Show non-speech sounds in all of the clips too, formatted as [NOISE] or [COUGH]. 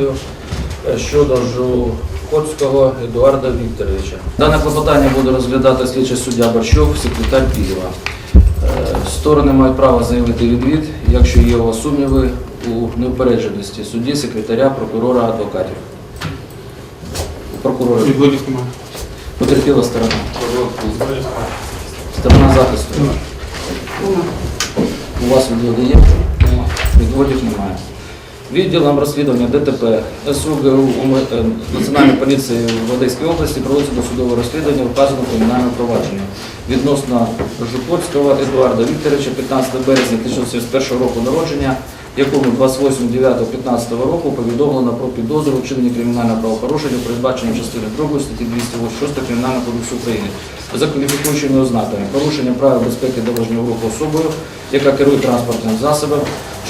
під е, щодо Жукоцького Едуарда Вікторовича. Дане клопотання буде розглядати слідчий суддя Борщов, секретар Києва. Е, Сторони мають право заявити відвід, якщо є його сумніви у неупередженості судді, секретаря, прокурора, адвокатів. Прокурора. Потерпіла сторона. Сторона захисту. У вас відводи є? Відводів немає. Відділом розслідування ДТП СУГУ е, Національної поліції в Одеській області проводиться досудове розслідування вказаного кримінального провадження. Відносно Жуковського Едуарда Вікторовича 15 березня 1971 року народження, якому 28.09.15 року повідомлено про підозру у вчиненні кримінального правопорушення, передбаченим частиною 2 статті 286 Кримінального кодексу України за кваліфікуючими ознаками порушення правил безпеки дорожнього руху особою, яка керує транспортним засобом,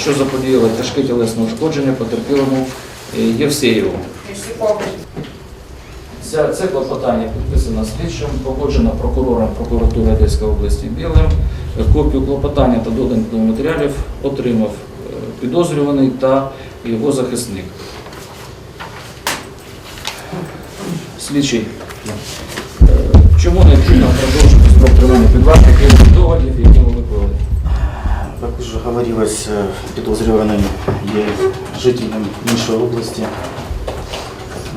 що заподіяло тяжке тілесне ушкодження потерпілому е, Євсеєву. Ця, це клопотання підписано слідчим, погоджено прокурором прокуратури Одеської області Білим. Копію клопотання та доданих матеріалів отримав підозрюваний та його захисник. Слідчий. е, Чому необхідно продовжити строк тримання під вартою крім доводів, які ви виклали? Как уже говорилось, э, підозрюваний є жителем іншої області,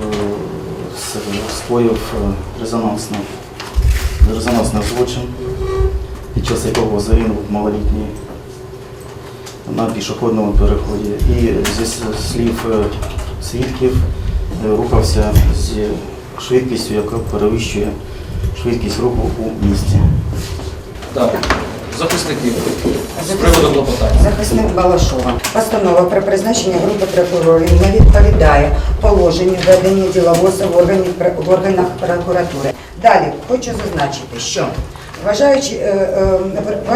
Е, с- скоїв е, резонансний, резонансний злочин, під час якого загинув малолітній на пішохідному переході. І зі слів е, свідків е, рухався з швидкістю, яка перевищує швидкість руху у місті. Так, захисники з приводу клопотання. Захисник Балашова. Постанова про призначення групи прокурорів не відповідає положенню ведення органі- в органах прокуратури. Далі хочу зазначити, що вважаючи, е,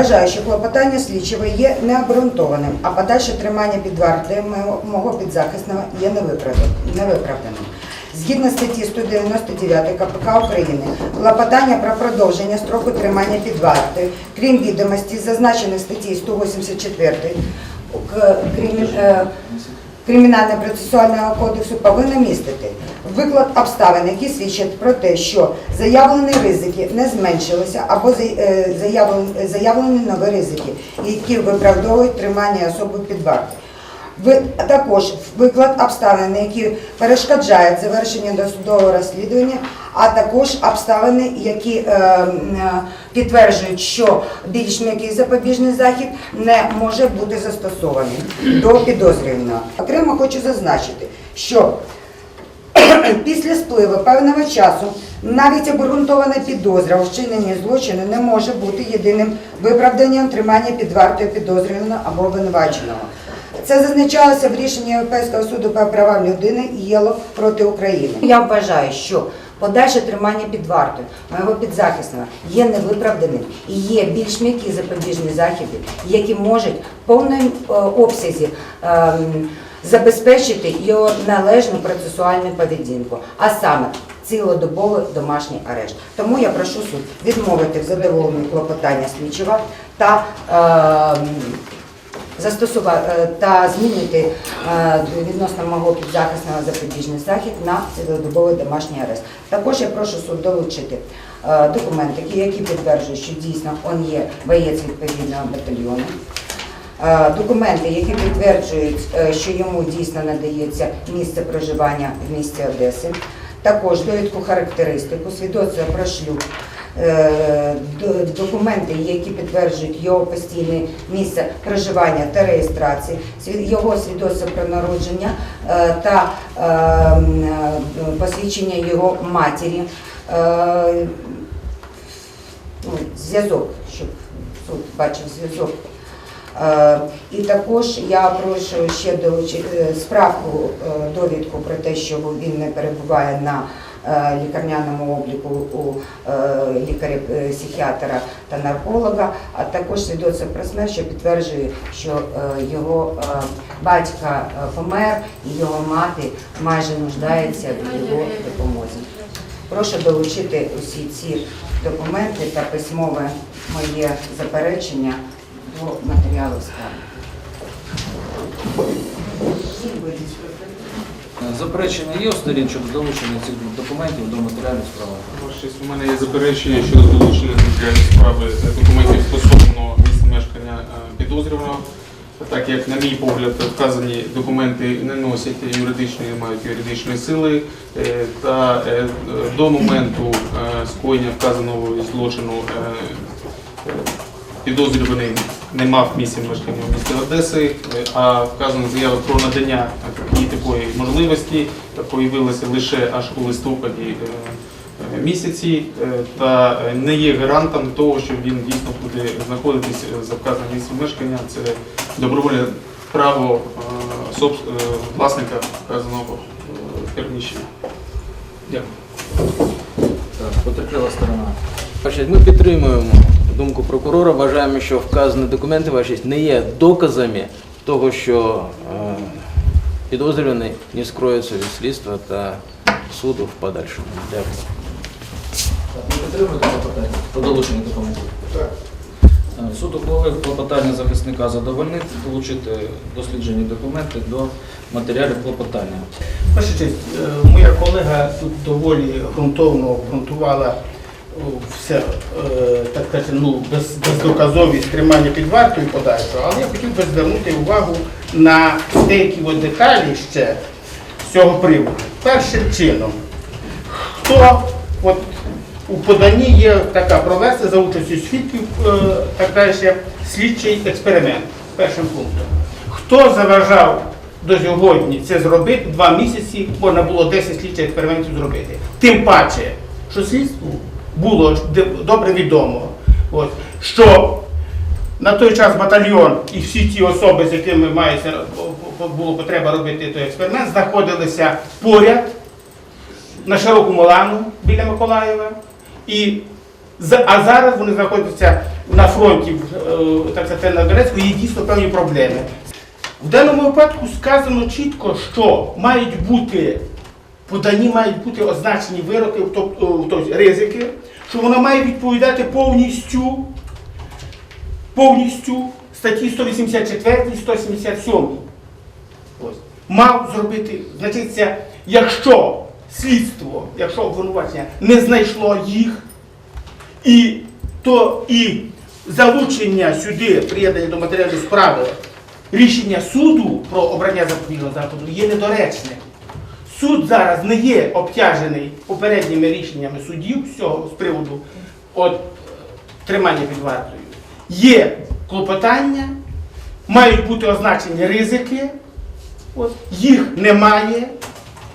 е, що клопотання слідчого є необґрунтованим, а подальше тримання під вартою мого- підзахисного є невиправданим. Згідно статті 199 КПК України, клопотання про продовження строку тримання під вартою, крім відомості, зазначених статті 184 К- Кримі- е, Кримінально-процесуального кодексу повинно містити виклад обставин, які свідчать про те, що заявлені ризики не зменшилися або е, заявлені, нові ризики, які виправдовують тримання особи під вартою. Також виклад обставин, які перешкоджають завершенню досудового розслідування, а також обставини, які е, е, підтверджують, що більш м'який запобіжний захід не може бути застосований до підозрюваного. Окремо хочу зазначити, що [CLEARS THROAT] Після спливу певного часу навіть обґрунтована підозра у вчиненні злочину не може бути єдиним виправданням тримання під вартою підозрюваного або обвинуваченого. Це зазначалося в рішенні Європейського суду по правам людини ЄЛО проти України. Я вважаю, що подальше тримання під вартою моєго підзахисного є невиправданим і є більш м'які запобіжні заходи, які можуть в повному е, обсязі ем, забезпечити його належну процесуальну поведінку, а саме цілодобовий домашній арешт. Тому я прошу суд відмовити в задоволенні клопотання слідчого та ем, застосувати та змінити е, відносно мого підзахисного запобіжний захід на цілодобовий домашній арест. Також я прошу суд долучити е, документи, які- підтверджують, що дійсно він є боєць відповідного батальйону. Е, Документи, які підтверджують, е, що йому дійсно надається місце проживання в місті Одеси, також довідку характеристику, свідоцтво про шлюб, е, документи, які підтверджують його постійне місце проживання та реєстрації, його свідоцтво про народження е, та е, м, е, посвідчення його матері. Е, ну, Зв'язок, щоб суд бачив зв'язок. Е, І також я прошу ще долучити е, справку, е, довідку про те, що він не перебуває на е, лікарняному обліку у е, лікаря-психіатра та нарколога, а також свідоцтво про смерть, що підтверджує, що е, його е, батька е, помер і його мати майже нуждається в його допомозі. Прошу долучити усі ці документи та письмове моє заперечення до матеріалу справи. Заперечення є у сторін щодо долучення цих документів до матеріалів справи. У мене є заперечення щодо долучення до матеріалів справи е, документів стосовно місця мешкання е, підозрюваного, так як, на мій погляд, вказані документи не носять юридичної, не мають юридичної сили, е, та до моменту скоєння вказаного злочину підозрюваний не мав місця мешкання в місті Одеси, е, а вказана заява про надання такої такої можливості появилася лише аж у листопаді е, е, місяці, е, та е, не є гарантом того, що він дійсно буде знаходитись е, за вказаним місцем мешкання. Це добровольне право е, е, власника вказаного е, приміщення. Дякую. Так, потерпіла сторона. Ми підтримуємо думку прокурора. Вважаємо, що вказані документи вашість не є доказами того, що е, підозрюваний не скроється від слідства та суду в подальшому. Дякую. Так, ви підтримуєте клопотання про долучення документів? Так. Е, Суд ухвалив клопотання захисника задовольнити, долучити досліджені документи до матеріалів клопотання. Ваша честь, е, моя колега тут доволі ґрунтовно обґрунтувала все, е, так сказати, ну, без, бездоказовість тримання під вартою подальшого, але я хотів би звернути увагу на деякі деталі ще з цього приводу. Першим чином, хто от, у поданні є така провести за участю свідків, е, так далі, слідчий експеримент першим пунктом. Хто заважав до сьогодні це зробити два місяці, можна було 10 слідчих експериментів зробити. Тим паче, що слідству було добре відомо, от, що на той час батальйон і всі ті особи, з якими мається було потреба робити той експеримент, знаходилися поряд на широкому лану біля Миколаєва. І, а зараз вони знаходяться на фронті, е, так сказати, на Донецьку, є дійсно певні проблеми. В даному випадку сказано чітко, що мають бути подані, мають бути означені вироки, тобто, тобто ризики, що вона має відповідати повністю, повністю статті 184 і 177. Ось. Мав зробити, значить, це, якщо слідство, якщо обвинувачення не знайшло їх, і то і залучення сюди, приєднання до матеріалів справи, рішення суду про обрання запобіжного заходу є недоречним. Суд зараз не є обтяжений попередніми рішеннями судів з цього з приводу от, тримання під вартою. Є клопотання, мають бути означені ризики, от, їх немає,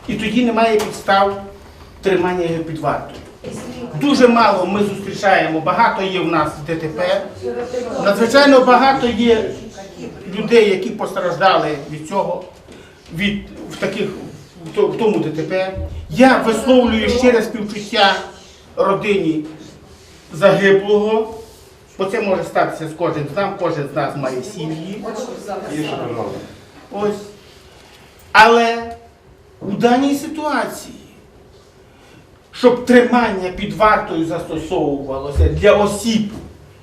і тоді немає підстав тримання його під вартою. Дуже мало ми зустрічаємо, багато є в нас ДТП. Надзвичайно багато є людей, які постраждали від цього, від в таких в тому ДТП. Я висловлюю щире співчуття родині загиблого, бо це може статися з кожним з нас, кожен з нас має сім'ї. Ось. Але у даній ситуації, щоб тримання під вартою застосовувалося для осіб,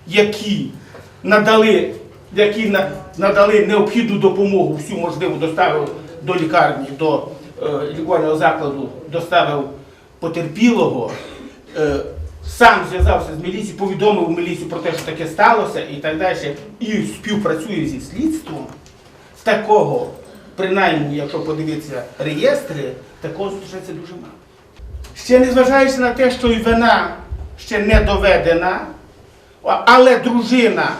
які надали, які надали необхідну допомогу, всю можливу доставив до лікарні, до лікувального закладу, доставив потерпілого, е, сам зв'язався з міліцією, повідомив міліцію про те, що таке сталося і так далі, і співпрацює зі слідством. Такого, принаймні, якщо подивитися реєстри, такого зустрічається дуже мало. Ще не зважаючи на те, що і вина ще не доведена, але дружина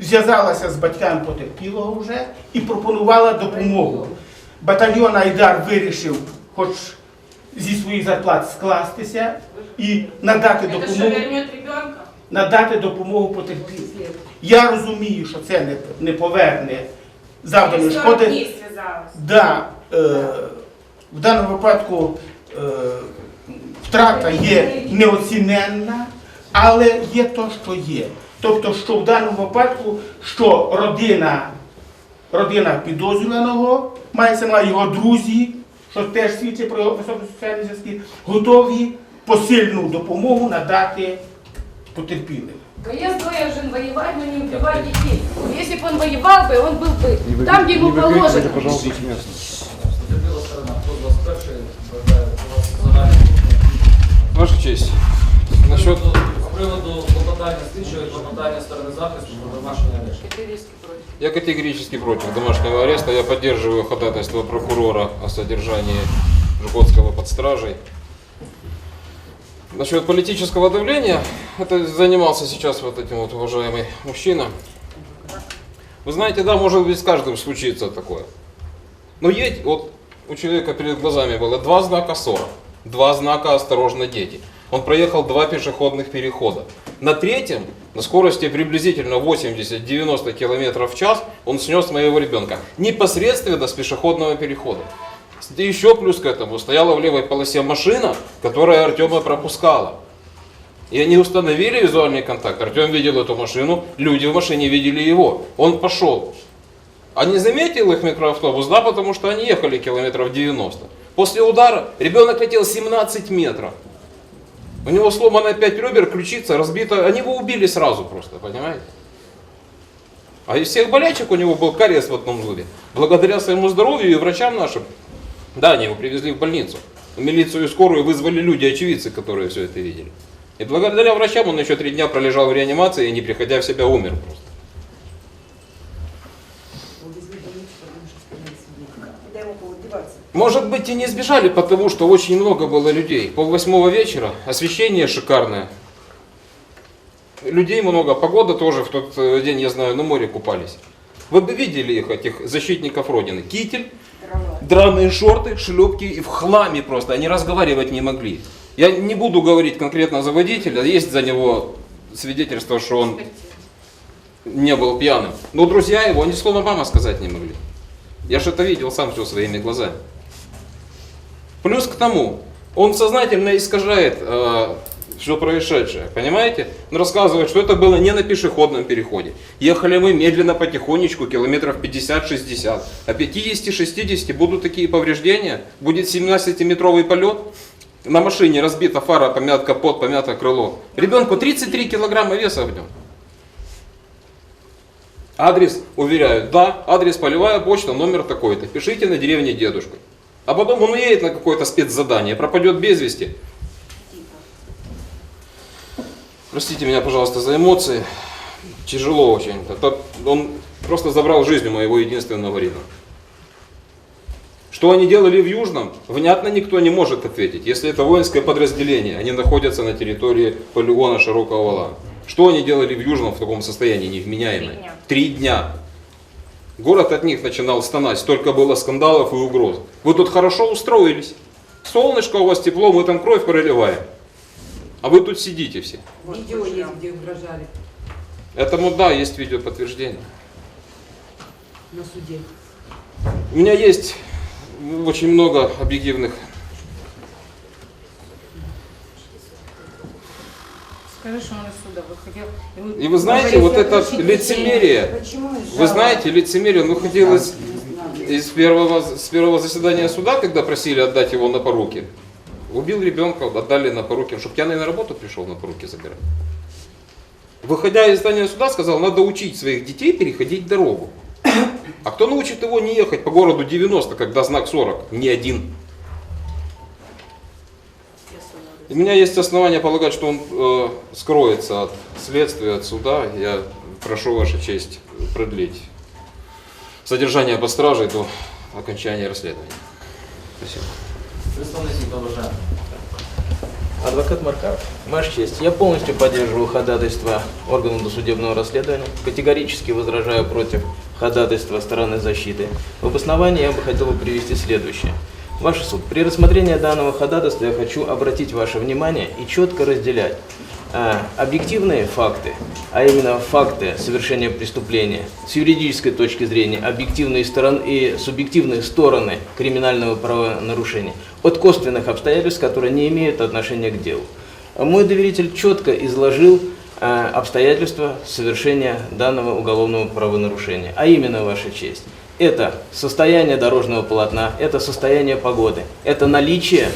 зв'язалася з батьками потерпілого вже і пропонувала допомогу. Батальйон Айдар вирішив, хоч зі своїх зарплат скластися і надати допомогу надати допомогу потерпілим. Я розумію, що це не, не поверне завданої шкоди. Да, е, в даному випадку е, втрата є неоціненна, але є то, що є. Тобто, що в даному випадку, що родина, родина підозрюваного, мається на його друзі, що теж свідчить про його високі соціальні зв'язки, готові посильну допомогу надати потерпілим. Есть должен воевать, но не убивать детей. Если бы он воевал бы, он был бы там, где ему положено. Потерпіла сторона, хто з вас перший бажає у вас загальний? Ваша честь, З насчет приводу- З приводу клопотання слідчого і клопотання сторони захисту про домашній арешт. Категорически против. Я категорически против домашнего ареста. Я поддерживаю ходатайство прокурора о содержании Жуковского под стражей. Насчет политического давления, это занимался сейчас вот этим вот уважаемый мужчина. Вы знаете, да, может быть с каждым случится такое. Но едь, вот у человека перед глазами было два знака 40, два знака «Осторожно, дети». Он проехал два пешеходных перехода. На третьем, на скорости приблизительно 80-90 км в час, он снес моего ребенка. Непосредственно с пешеходного перехода. И еще плюс к этому стояла в левой полосе машина, которая Артема пропускала. И они установили визуальный контакт. Артем видел эту машину, люди в машине видели его. Он пошел. А не заметил их микроавтобус, да, потому что они ехали километров 90. После удара ребенок летел 17 метров. У него сломано 5 ребер, ключица разбита. Они его убили сразу просто, понимаете? А из всех болячек у него был кариес в одном зубе. Благодаря своему здоровью и врачам нашим, да, они его привезли в больницу. В милицию и скорую вызвали люди, очевидцы, которые все это видели. И благодаря врачам он еще три дня пролежал в реанимации и не приходя в себя умер просто. Может быть и не сбежали, потому что очень много было людей. Пол восьмого вечера, освещение шикарное. Людей много, погода тоже в тот э, день, я знаю, на море купались. Вы бы видели их, этих защитников Родины. Китель, драные шорты, шлепки и в хламе просто. Они разговаривать не могли. Я не буду говорить конкретно за водителя, есть за него свидетельство, что он не был пьяным. Но друзья его, ни слова мама сказать не могли. Я же это видел сам все своими глазами. Плюс к тому, он сознательно искажает все происшедшее, понимаете? Он рассказывает, что это было не на пешеходном переходе. Ехали мы медленно, потихонечку, километров 50-60. А 50-60 будут такие повреждения, будет 17-метровый полет. На машине разбита фара, помят капот, помято крыло. Ребенку 33 килограмма веса в нем. Адрес, уверяют, да, адрес полевая почта, номер такой-то. Пишите на деревне дедушку. А потом он уедет на какое-то спецзадание, пропадет без вести. Простите меня, пожалуйста, за эмоции. Тяжело очень. Это он просто забрал жизнь у моего единственного ребенка. Что они делали в Южном, внятно никто не может ответить. Если это воинское подразделение, они находятся на территории полигона Широкого Вала. Что они делали в Южном в таком состоянии невменяемое? Три дня. Три дня. Город от них начинал стонать, столько было скандалов и угроз. Вы тут хорошо устроились. Солнышко у вас тепло, мы там кровь проливаем. А вы тут сидите все. Видео есть, где угрожали Этому да, есть видео подтверждение. на суде. У меня есть очень много объективных. Скажи, что он из суда выходил. вы- И вы знаете, вот это лицемерие, Почему вы знаете, лицемерие, он выходил из, из первого, с первого заседания суда, когда просили отдать его на поруки. Убил ребенка, отдали на поруки, чтобы пьяный на работу пришел на поруки забирать. Выходя из здания суда, сказал, надо учить своих детей переходить дорогу. А кто научит его не ехать по городу 90, когда знак 40? Ни один. У меня есть основания полагать, что он э, скроется от следствия, от суда. Я прошу Ваша честь продлить содержание под стражей до окончания расследования. Спасибо. Представник суду бажає. Адвокат Маркаров, Ваша честь, я полностью поддерживаю ходатайство органов досудебного расследования, категорически возражаю против ходатайства стороны защиты. В обосновании я бы хотел бы привести следующее. Ваш суд, при рассмотрении данного ходатайства я хочу обратить ваше внимание и четко разделять э, объективные факты, а именно факты совершения преступления с юридической точки зрения, объективные стороны и субъективные стороны криминального правонарушения от косвенных обстоятельств, которые не имеют отношения к делу. Мой доверитель четко изложил э, обстоятельства совершения данного уголовного правонарушения, а именно, Ваша честь, это состояние дорожного полотна, это состояние погоды, это наличие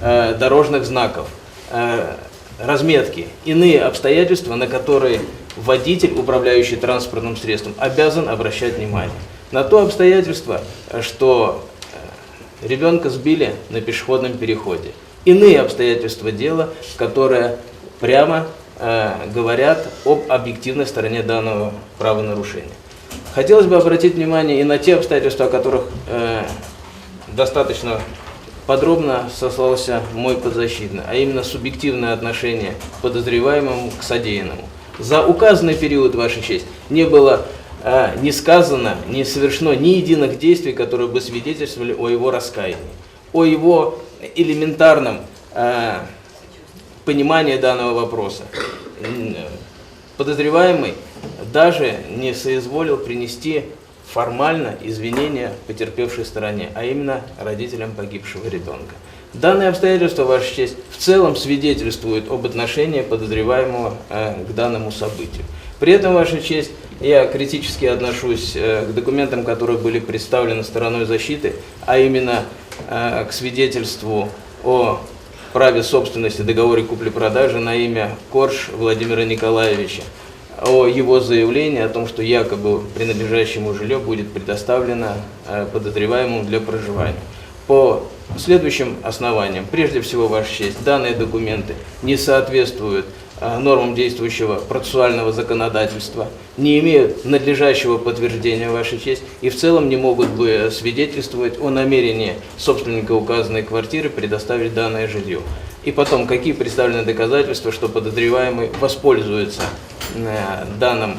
э, дорожных знаков, э, разметки, иные обстоятельства, на которые водитель, управляющий транспортным средством, обязан обращать внимание. На то обстоятельство, э, что э, ребенка сбили на пешеходном переходе. Иные обстоятельства дела, которые прямо э, говорят об объективной стороне данного правонарушения. Хотелось бы обратить внимание и на те обстоятельства, о которых э, достаточно подробно сослался мой подзащитный, а именно субъективное отношение подозреваемому к содеянному. За указанный период, Ваша честь, не было э, не сказано, не совершено ни единых действий, которые бы свидетельствовали о его раскаянии, о его элементарном э, понимании данного вопроса. Подозреваемый даже не соизволил принести формально извинения потерпевшей стороне, а именно родителям погибшего ребенка. Данные обстоятельства, Ваша честь, в целом свидетельствуют об отношении подозреваемого э, к данному событию. При этом, Ваша честь, я критически отношусь э, к документам, которые были представлены стороной защиты, а именно э, к свидетельству о праве собственности, договоре купли-продажи на имя Корж Владимира Николаевича, о его заявлении о том, что якобы принадлежащее ему жилье будет предоставлено э, подозреваемому для проживания. По следующим основаниям, прежде всего, Ваша честь, данные документы не соответствуют э, нормам действующего процессуального законодательства, не имеют надлежащего подтверждения, Ваша честь, и в целом не могут бы свидетельствовать о намерении собственника указанной квартиры предоставить данное жилье. И потом, какие представлены доказательства, что подозреваемый воспользуется э, данным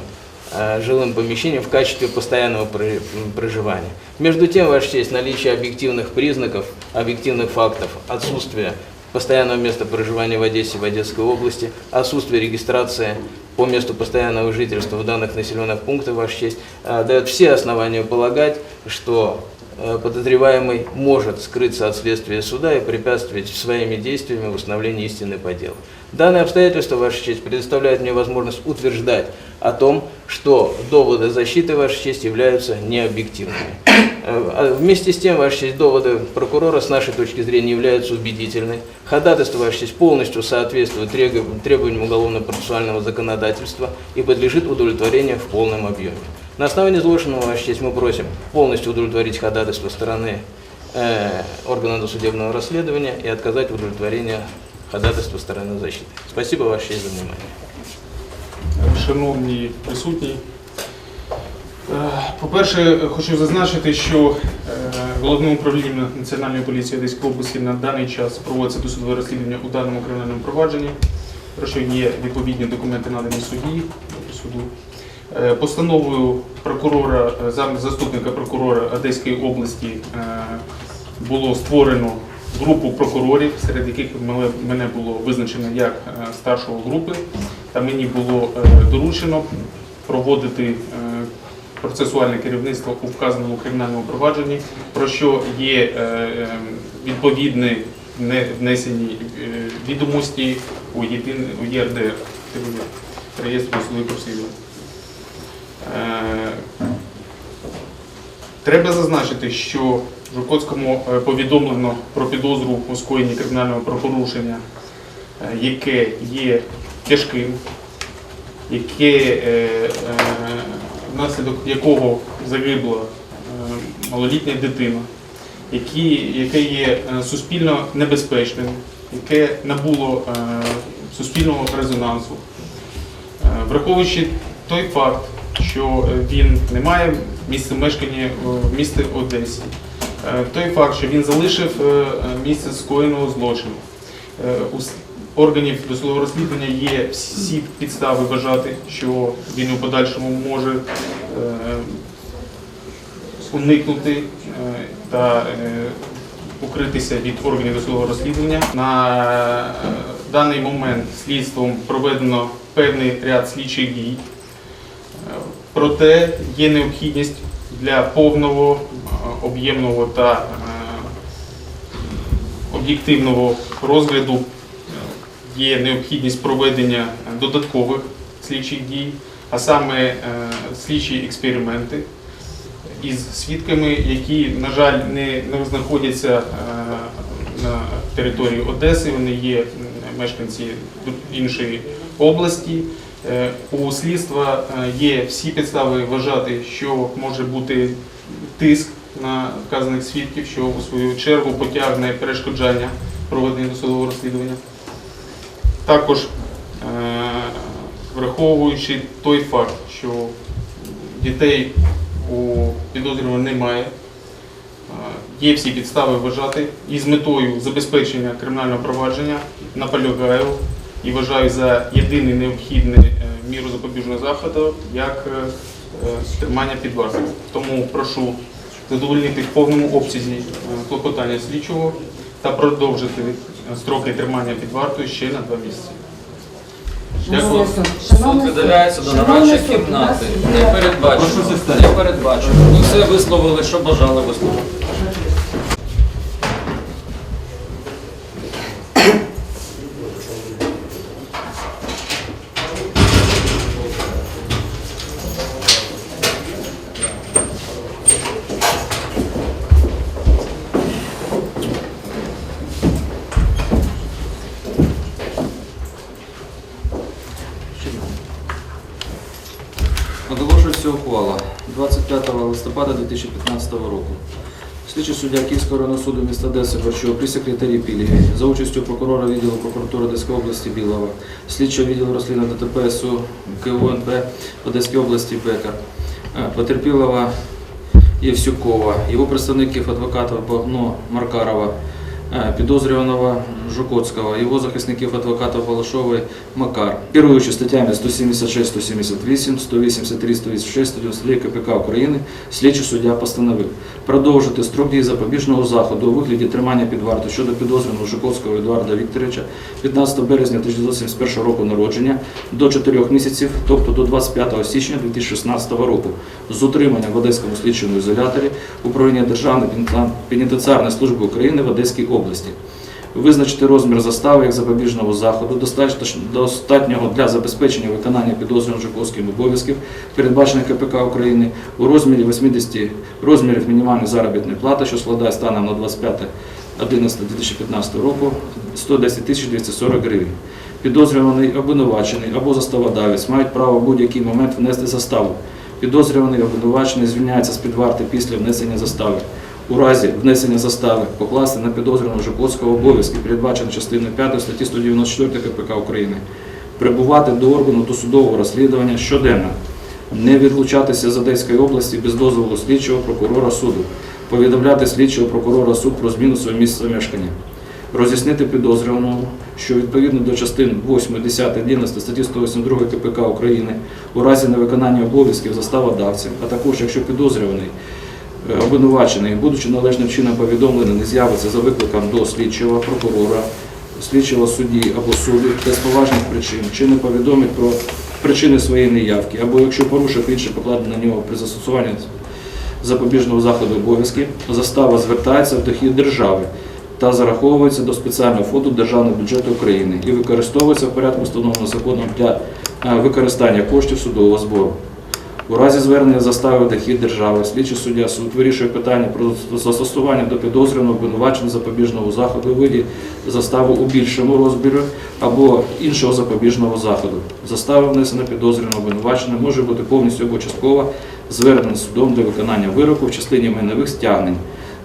э, жилым помещением в качестве постоянного про- проживания. Между тем, Ваша честь, наличие объективных признаков, объективных фактов, отсутствие постоянного места проживания в Одессе, в Одесской области, отсутствие регистрации по месту постоянного жительства в данных населенных пунктах, Ваша честь, э, дает все основания полагать, что э, подозреваемый может скрыться от следствия суда и препятствовать своими действиями восстановлению истины по делу. Данные обстоятельства, Ваша честь, предоставляют мне возможность утверждать о том, что доводы защиты, Ваша честь, являются необъективными. Э, а Вместе с тем, Ваша честь, доводы прокурора с нашей точки зрения являются убедительными. Ходатайство, Ваша честь, полностью соответствует требованиям уголовно-процессуального законодательства и подлежит удовлетворению в полном объеме. На основании изложенного, Ваша честь, мы просим полностью удовлетворить ходатайство стороны э, органа досудебного расследования и отказать в удовлетворении ходатайства стороны защиты. Спасибо, честь, за внимание. Шановні присутні, е, по-перше, хочу зазначити, що е, Головним управлінням Національної поліції Одеської області на даний час проводиться досудове розслідування у даному кримінальному провадженні, про що є відповідні документи надані судді суду. Е, Постановою прокурора, заступника прокурора Одеської області було створено групу прокурорів, серед яких мене- було визначено як е, старшого групи, та мені було е, доручено проводити е, процесуальне керівництво у вказаному кримінальному провадженні, про що є відповідні не- внесені відомості у єдин у судових розслідувань. Треба зазначити, що Жукотському е, повідомлено про підозру у скоєнні кримінального правопорушення, е, яке є тяжким, яке, е, внаслідок якого загибла малолітня дитина, яке є суспільно небезпечним, яке набуло суспільного резонансу. Враховуючи той факт, що він не має місця мешкання в місті Одесі, той факт, що він залишив е, е, місце скоєного злочину. Е, У органів досудового розслідування є всі підстави вважати, що він у подальшому може е, уникнути е, та е, укритися від органів досудового розслідування. На е, даний момент слідством проведено певний ряд слідчих дій. Е, Проте є необхідність для повного, е, об'ємного та е, об'єктивного розгляду е, є необхідність проведення додаткових слідчих дій, а саме е, слідчі експерименти із свідками, які, на жаль, не, знаходяться на території Одеси, вони є мешканці іншої області. У слідства є всі підстави вважати, що може бути тиск на вказаних свідків, що у свою чергу потягне перешкоджання проведення досудового розслідування. Також е, враховуючи той факт, що дітей у підозрюваного немає, е, є всі підстави вважати і з метою забезпечення кримінального провадження наполягаю і вважаю за єдиний необхідний е, міру запобіжного заходу як тримання під вартою. Тому прошу задовольнити в повному обсязі е, клопотання слідчого та продовжити е, строки тримання під вартою ще на два місяці. Дякую. Суд видаляється до нарадчої кімнати. Не передбачено. Не передбачено. Ми все висловили, що бажали висловити. Оголошується ухвала 25 листопада 2015 року. Слідчий суддя Київського районного суду міста Одеси Борчов при секретарі Пілєві за участю прокурора відділу прокуратури Одеської області Білова, слідчого відділу розслідування ДТП СУ КУНП Одеської області Бека, е, потерпілого Євсюкова, його представників адвоката Богно Маркарова, е, підозрюваного Жукоцького, його захисників адвоката Балашової Макар, керуючи статтями 176, 178, 183, 186, 192 КПК України, слідчий суддя постановив продовжити строк дії запобіжного заходу у вигляді тримання під вартою щодо підозрюваного Жуковського Едуарда Вікторовича 15 березня 1971 року народження до 4 місяців, тобто до 25 січня 2016 року, з утриманням в Одеському слідчому ізоляторі управління Державної пенітен- пенітенціарної служби України в Одеській області. Визначити розмір застави як запобіжного заходу, достатнього для забезпечення виконання підозрюваним Жуковським обов'язків, передбачених КПК України, у розмірі 80 розмірів мінімальної заробітної плати, що складає станом на 25.11.2015 року 110 тисяч 240 гривень. Підозрюваний, обвинувачений або заставодавець мають право в будь-який момент внести заставу. Підозрюваний обвинувачений звільняється з під варти після внесення застави. У разі внесення застави покласти на підозрюваного Жуковського обов'язки, передбачені частиною 5 статті 194 КПК України, прибувати до органу досудового розслідування щоденно, не відлучатися з Одеської області без дозволу слідчого прокурора суду, повідомляти слідчого прокурора суд про зміну свого місця мешкання, роз'яснити підозрюваному, що відповідно до частин 8, 10, 11 статті 182 КПК України у разі невиконання обов'язків заставодавця, а також якщо підозрюваний обвинувачений, будучи належним чином повідомлений, не з'явиться за викликом до слідчого прокурора, слідчого судді або суду без поважних причин, чи не повідомить про причини своєї неявки, або якщо порушив інші покладені на нього при застосуванні запобіжного заходу обов'язки, застава звертається в дохід держави та зараховується до спеціального фонду Державного бюджету України і використовується в порядку встановленого законом для е, використання коштів судового збору. У разі звернення застави в дохід держави, слідчий суддя суд вирішує питання про застосування до підозрюваного обвинувачення запобіжного заходу у виді застави у більшому розмірі або іншого запобіжного заходу. Застава внесена підозрюваного обвинувачення може бути повністю або частково звернена судом для виконання вироку в частині майнових стягнень.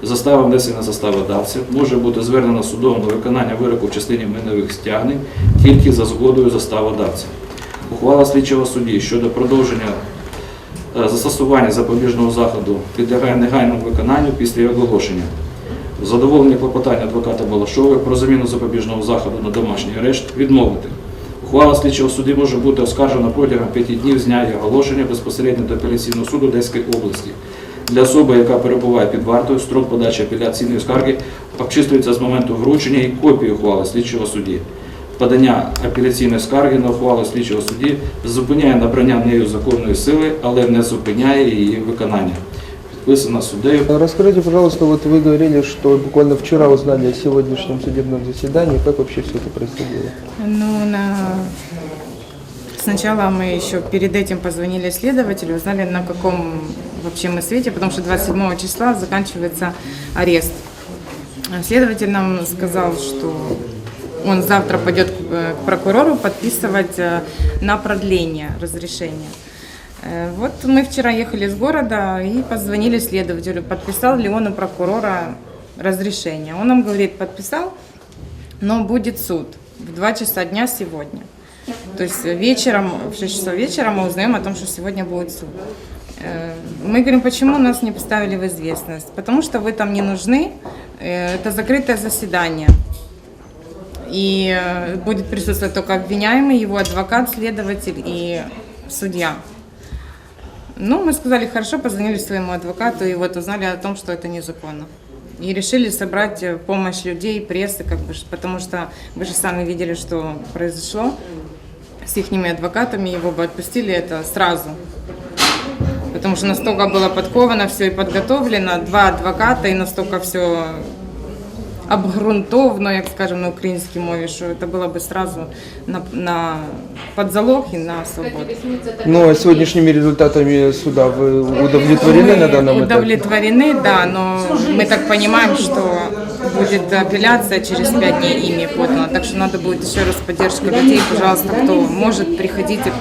Застава внесена заставодавця може бути звернена судом на виконання вироку в частині майнових стягнень тільки за згодою заставодавця. Ухвала слідчого судді щодо продовження застосування запобіжного заходу підлягає негайному виконанню після його оголошення. Задоволення клопотання адвоката Балашової про заміну запобіжного заходу на домашній арешт відмовити. Ухвала слідчого судді може бути оскаржена протягом 5 днів з дня її оголошення безпосередньо до апеляційного суду Одеської області. Для особи, яка перебуває під вартою, строк подачі апеляційної скарги обчислюється з моменту вручення і копії ухвали слідчого судді. подання апеляційної скарги на ухвалу слідчого судді зупиняє набрання нею законної сили, але не зупиняє її виконання. Підписана суддею Расскажите, пожалуйста, вот вы говорили, что буквально вчера узнали о сегодняшнем судебном заседании. Как вообще все это происходило? Ну, на... сначала мы еще перед этим позвонили следователю, узнали, на каком вообще мы свете, потому что 27 числа заканчивается арест. Следователь нам сказал, что он завтра пойдет э, к прокурору подписывать э, на продление разрешения. Э, Вот мы вчера ехали из города и позвонили следователю, подписал ли он у прокурора разрешение. Он нам говорит, подписал, но будет суд в 2 часа дня сегодня. То есть вечером, в 6 часов вечера мы узнаем о том, что сегодня будет суд. Мы говорим, почему нас не поставили в известность? Потому что вы там не нужны, это закрытое заседание. И э, будет присутствовать только обвиняемый, его адвокат, следователь и судья. Ну, мы сказали, хорошо, позвонили своему адвокату и вот узнали о том, что это незаконно. И решили собрать э, помощь людей, прессы, как бы, потому что вы же сами видели, что произошло с их адвокатами, его бы отпустили это сразу. Потому что настолько было подковано все и подготовлено, два адвоката и настолько все обґрунтовно, як скажемо на українській мові, що це було б сразу на, на під залог і на свободу. Ну, а сегодняшними результатами суда вы удовлетворены на данном этапе? Удовлетворены, да, но мы так понимаем, что будет апелляция через пять дней ими подана. Так что надо будет еще раз поддержка людей. Пожалуйста, кто может, приходите.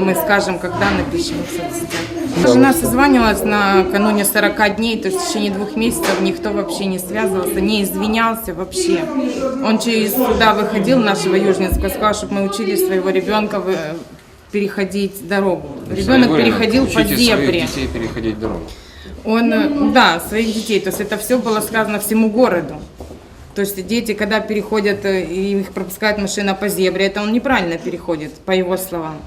Мы скажем, когда напишем в соцсетях. Жена созванивалась накануне 40 дней, то есть в течение двух месяцев никто вообще не связывался, не извинялся вообще. Он через суда выходил нашего Южнинского, сказал, чтобы мы учили своего ребенка вы- переходить дорогу. Ребенок переходил по зебре. переходить дорогу. Он, э, да, своих детей. То есть это все было сказано всему городу. То есть дети, когда переходят, э, и их пропускает машина по зебре, это он неправильно переходит, по его словам.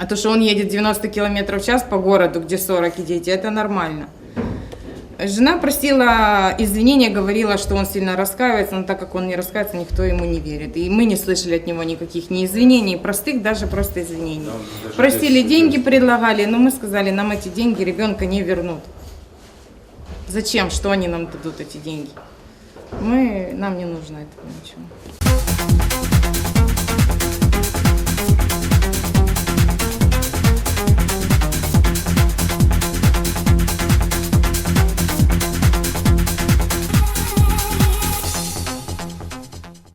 А то, что он едет 90 километров в час по городу, где 40 и дети, это нормально. Жена просила извинения, говорила, что он сильно раскаивается, но так как он не раскаивается, никто ему не верит. И мы не слышали от него никаких ни извинений, простых, даже просто извинений. Просили деньги, предлагали, но мы сказали, нам эти деньги ребенка не вернут. Зачем, что они нам дадут эти деньги? Мы, нам не нужно этого ничего.